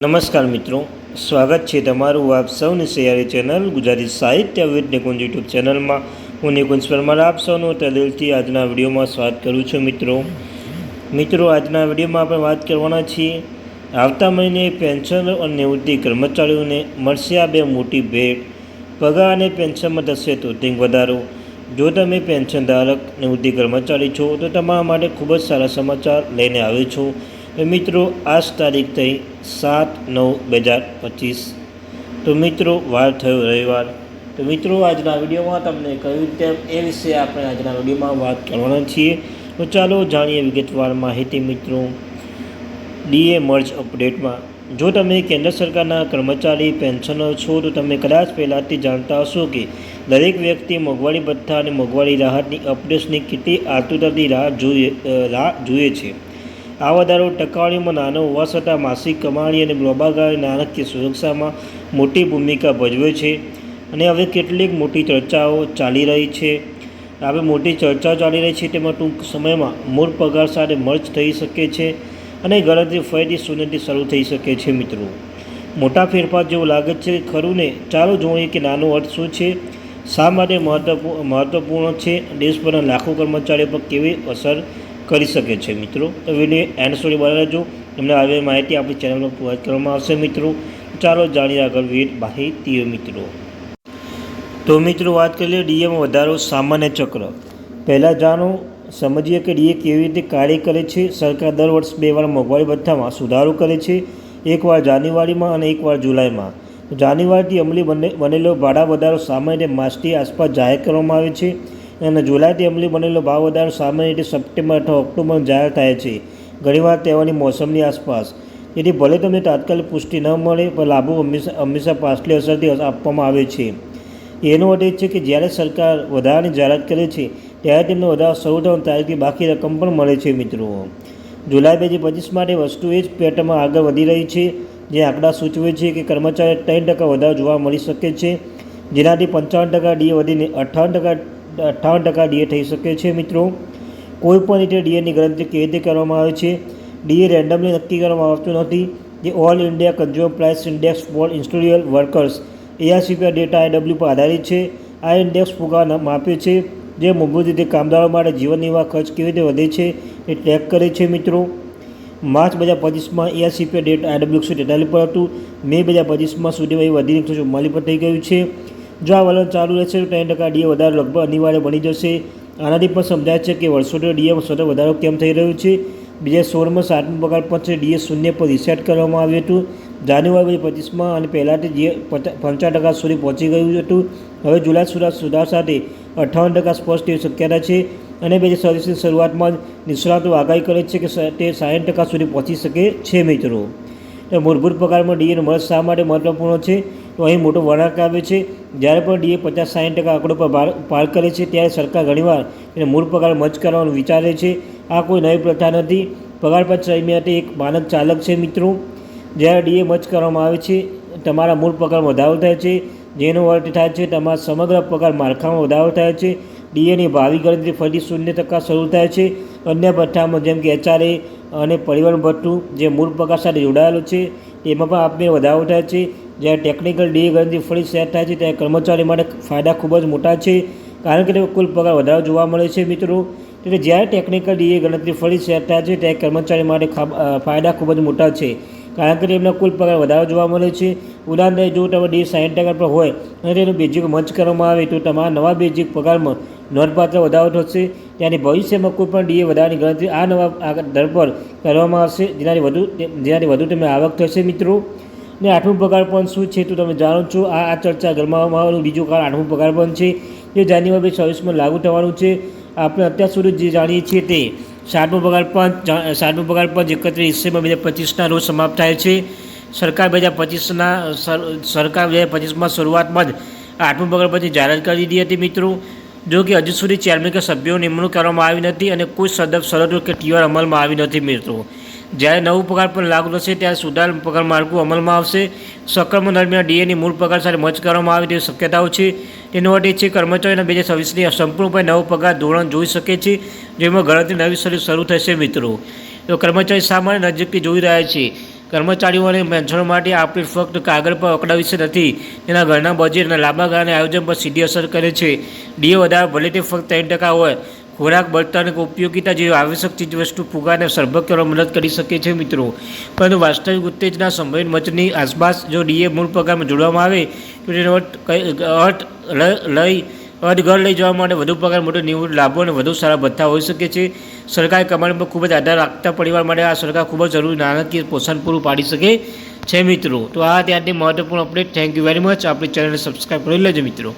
નમસ્કાર મિત્રો, સ્વાગત છે તમારું આપ સૌની સૈયારી ચેનલ ગુજરાતી સાહિત્ય વિદ નિકુંજ યુટ્યુબ ચેનલમાં. હું નિકુંજ પરમાર, આપ સૌનું તદિલથી આજના વિડીયોમાં સ્વાગત કરું છું મિત્રો. મિત્રો, આજના વિડીયોમાં આપણે વાત કરવાના છીએ, આવતા મહિને પેન્શન અને નિવૃત્તિ કર્મચારીઓને મળશે આ બે મોટી ભેટ. પગાર અને પેન્શનમાં થશે તોતિંગ વધારો. જો તમે પેન્શન ધારક નિવૃત્તિ કર્મચારી છો, તો તમારા માટે ખૂબ જ સારા સમાચાર લઈને આવ્યો છું. તો મિત્રો, આજ તારીખ થઈ સાત નવ બે હજાર પચીસ. તો મિત્રો, વાર થયો રવિવાર. તો મિત્રો, આજના વિડીયોમાં તમને કહ્યું તેમ એ વિશે આપણે આજના વિડીયોમાં વાત કરવાના છીએ. તો ચાલો જાણીએ વિગતવાર માહિતી મિત્રો. ડીએ મર્જ અપડેટમાં. જો તમે કેન્દ્ર સરકારના કર્મચારી, પેન્શનર છો, તો તમે કદાચ પહેલાંથી જાણતા હશો કે દરેક વ્યક્તિ મોંઘવારી ભથ્થા અને મોંઘવારી રાહતની અપડેટ્સની કેટલી આતુરતાથી રાહ જોઈએ રાહ જોઈએ છે. આ વધારો ટકાવારીમાં નાનો હોવા છતાં માસિક કમાણી અને ગ્લોબાગાળી નાણાકીય સુરક્ષામાં મોટી ભૂમિકા ભજવે છે અને હવે કેટલીક મોટી ચર્ચાઓ ચાલી રહી છે. હવે મોટી ચર્ચાઓ ચાલી રહી છે તેમાં ટૂંક સમયમાં મૂળ પગાર સાથે મર્જ થઈ શકે છે અને ગણતરી ફરીથી શૂન્યથી શરૂ થઈ શકે છે મિત્રો. મોટા ફેરફાર જેવું લાગે છે ખરું ને? ચાલો જોઈએ કે નાનો અર્થ શું છે? શા માટે મહત્વપૂર્ણ છે? દેશભરના લાખો કર્મચારીઓ પર કેવી અસર કરી શકે છે, મિત્રો. તો વીડિયો એન્ડ સુધી બનાવી રહેજો. તમને આવી માહિતી આપણી ચેનલમાં પ્રોવાઈડ કરવામાં આવશે, મિત્રો. ચાલો જાણીએ આગળ વિવિધ માહિતીઓ, મિત્રો. તો મિત્રો, વાત કરીએ ડીએમાં વધારો સામાન્ય ચક્ર. પહેલાં જાણો, સમજીએ કે ડીએ કેવી રીતે કાર્ય કરે છે. સરકાર દર વર્ષ બે વાર મોંઘવારી ભથ્થામાં સુધારો કરે છે. એકવાર જાન્યુઆરીમાં અને એકવાર જુલાઈમાં. જાન્યુઆરીથી અમલી બને, બનેલો ભાડા વધારો સામાન્ય માર્ચની આસપાસ જાહેર કરવામાં આવે છે. અને જુલાઈથી અમલી બનેલો ભાવ વધારો સામાન્ય રીતે સપ્ટેમ્બર અથવા ઓક્ટોબર જાહેર થાય છે. ઘણીવાર તહેવારની મોસમની આસપાસ. તેથી ભલે તમને તાત્કાલિક પુષ્ટિ ન મળે, પણ લાભો હંમેશા હંમેશા પાછલી અસરથી આપવામાં આવે છે. એનો અર્થ એ છે કે જ્યારે સરકાર વધારાની જાહેરાત કરે છે, ત્યારે તેમને વધારો શરૂ થવાની તારીખથી બાકી રકમ પણ મળે છે મિત્રો. જુલાઈ બે હજાર પચીસ માટે વસ્તુ એ જ પેટર્નમાં આગળ વધી રહી છે. જે આંકડા સૂચવે છે કે કર્મચારી ત્રણ ટકા વધારો જોવા મળી શકે છે. જેનાથી પંચાવન ટકા ડીએ વધીને અઠ્ઠાવન ટકા અઠ્ઠાવન ટકા ડીએ થઈ શકે છે મિત્રો. કોઈપણ રીતે ડીએની ગણતરી કેવી રીતે કરવામાં આવે છે? ડીએ રેન્ડમલી નક્કી કરવામાં આવતું નથી. જે all India consumer price index for industrial workers ARCP data IW પર આધારિત છે. આ ઇન્ડેક્સ ફુગા માપે છે. જે મૂળભૂત રીતે કામદારો માટે જીવન નિર્વાહ ખર્ચ કેવી રીતે વધે છે એ ટ્રેક કરે છે મિત્રો. માર્ચ બે હજાર પચીસમાં એઆરસીપી ડેટ આઈડબ્લ્યુ એકસો તેતાલીસ પર હતું. મે બે હજાર પચીસમાં સુધીમાં એ વધીને એકસો ચુમ્માલીસ પર થઈ ગયું છે. જો આ વલણ ચાલુ રહેશે તો ત્રણ ટકા ડીએ વધારો લગભગ અનિવાર્ય બની જશે. આનાથી પણ સમજાય છે કે વર્ષોથી ડીએમાં સતત વધારો કેમ થઈ રહ્યો છે? બે હજાર સોળમાં સાતમું પગાર પંચ ડીએ શૂન્ય પર રિસેટ કરવામાં આવ્યું હતું. જાન્યુઆરી પચીસમાં અને પહેલાંથી ડીએ પંચાવન ટકા સુધી પહોંચી ગયું હતું. હવે જુલાઈ સુધા, સુધાર સાથે અઠ્ઠાવન ટકા સ્પષ્ટ એવી શક્યતા છે અને બે હજાર છવ્વીસની શરૂઆતમાં જ નિષ્ણાતો આગાહી કરે છે કે તે સાઠ ટકા સુધી પહોંચી શકે છે મિત્રો. મૂળભૂત પગારમાં ડીએનો મત શા માટે મહત્વપૂર્ણ છે? તો અહીં મોટો વળાંક આવે છે. જ્યારે પણ ડીએ પચાસ સાઠ ટકા આંકડો પર પાર પાર કરે છે, ત્યારે સરકાર ઘણીવાર એને મૂળ પગાર મચ કરવાનું વિચારે છે. આ કોઈ નવી પ્રથા નથી. પગાર પંચ માટે એક માનક ચાલક છે મિત્રો. જ્યારે ડીએ મચ કરવામાં આવે છે, તમારા મૂળ પગારમાં વધારો થાય છે. જેનો અર્થ થાય છે, તમારા સમગ્ર પગાર માળખામાં વધારો થાય છે. ડીએની ભાવિ ગણતરી ફરી શૂન્ય ટકા શરૂ થાય છે. અન્ય ભથ્થામાં જેમ કે એચઆરએ અને પરિવહન ભથ્થું જે મૂળ પગાર સાથે જોડાયેલું છે, તેમાં પણ આપને વધારો થાય છે. જ્યારે ટેકનિકલ ગણતરી ફરી સેટ થાય છે ત્યારે કર્મચારી માટે ફાયદા ખૂબ જ મોટા છે. કારણ કે કુલ પગાર વધારો જોવા મળે છે મિત્રો. એટલે જ્યારે ટેકનિકલ ડીએ ગણતરી ફરી સેટ થાય છે, ત્યારે કર્મચારી માટે ફાયદા ખૂબ જ મોટા છે. કારણ કે તેમના કુલ પગાર વધારો જોવા મળે છે. ઉદાહરણ તરીકે જો તમે ડી સાઠ ટકા પર હોય અને તેનું બેઝિક મંચ કરવામાં આવે, તો તમારા નવા બેઝિક પગારમાં નોંધપાત્ર વધારો થશે. ત્યાંની ભવિષ્યમાં કોઈ પણ ડીએ વધારાની ગણતરી આ નવા દર પર કરવામાં આવશે. જેનાથી વધુ જેનાથી વધુ તમે આવક થશે મિત્રો. ને આઠમું પગાર પણ શું છે તો તમે જાણો છો. આ આ ચર્ચા ગરમાવામાં આવેલું બીજું કારણ આઠમું પગાર પણ છે. જે જાન્યુઆરી બે છવ્વીસમાં લાગુ થવાનું છે. આપણે અત્યાર સુધી જે જાણીએ છીએ તે સાતમો પગાર પણ સાતમો પગાર પણ એકત્રીસ ડિસેમ્બર બે હજાર પચીસના રોજ સમાપ્ત થાય છે. સરકાર બે હજાર પચીસના સરકાર બે હજાર પચીસમાં શરૂઆતમાં જ આઠમો પગાર પછી જાહેરાત કરી દીધી હતી મિત્રો. જો કે હજુ સુધી ચેરમેન કે સભ્યો નિમણૂક કરવામાં આવી નથી અને કોઈ સદબ શરતો કે ટીઆર અમલમાં આવી નથી મિત્રો. જ્યારે નવું પગાર પણ લાગુ થશે ત્યારે સુધાર પગાર માળખું અમલમાં આવશે. સંક્રમણ દરમિયાન ડીએની મૂળ પગાર સાથે મચ કરવામાં આવે તેવી શક્યતાઓ છે. તેનો અર્થ એ છે કર્મચારીના બે હજાર છવ્વીસની સંપૂર્ણપણે નવો પગાર ધોરણ જોઈ શકે છે, જેમાં ગણતરી નવી સર્વિસ શરૂ થશે મિત્રો. તો કર્મચારી માટે નજીકથી જોઈ રહ્યા છે. કર્મચારીઓને પેન્શનો માટે આપણે ફક્ત કાગળ પર આંકડા વિશે નથી. તેના ઘરના બજેટ અને લાંબા ગાળાના આયોજન પર સીધી અસર કરે છે. ડીએ વધારે ભલે તે ફક્ત ત્રણ ટકા હોય ખોરાક, બળતણ ઉપયોગિતા જેવી આવશ્યક ચીજવસ્તુ ફુગાને સરભર કરવા મદદ કરી શકે છે મિત્રો. પરંતુ વાસ્તવિક ઉત્તેજના સંભવિત મચની આસપાસ જો ડીએ મૂળ પગારમાં જોડવામાં આવે, તો તેનો અર્થ લઈ ઘર લઈ જવા માટે વધુ પગાર, મોટો નિવૃત્ત લાભો અને વધુ સારા ભથ્થા હોઈ શકે છે. સરકાર કમાણી પર ખૂબ જ આધાર રાખતા પરિવાર માટે આ સરકાર ખૂબ જ જરૂરી નાણાકીય પોષણ પૂરું પાડી શકે છે મિત્રો. તો આ ત્યાંથી મહત્વપૂર્ણ update thank you very much આપણી ચેનલને સબસ્ક્રાઈબ કરી લેજો મિત્રો.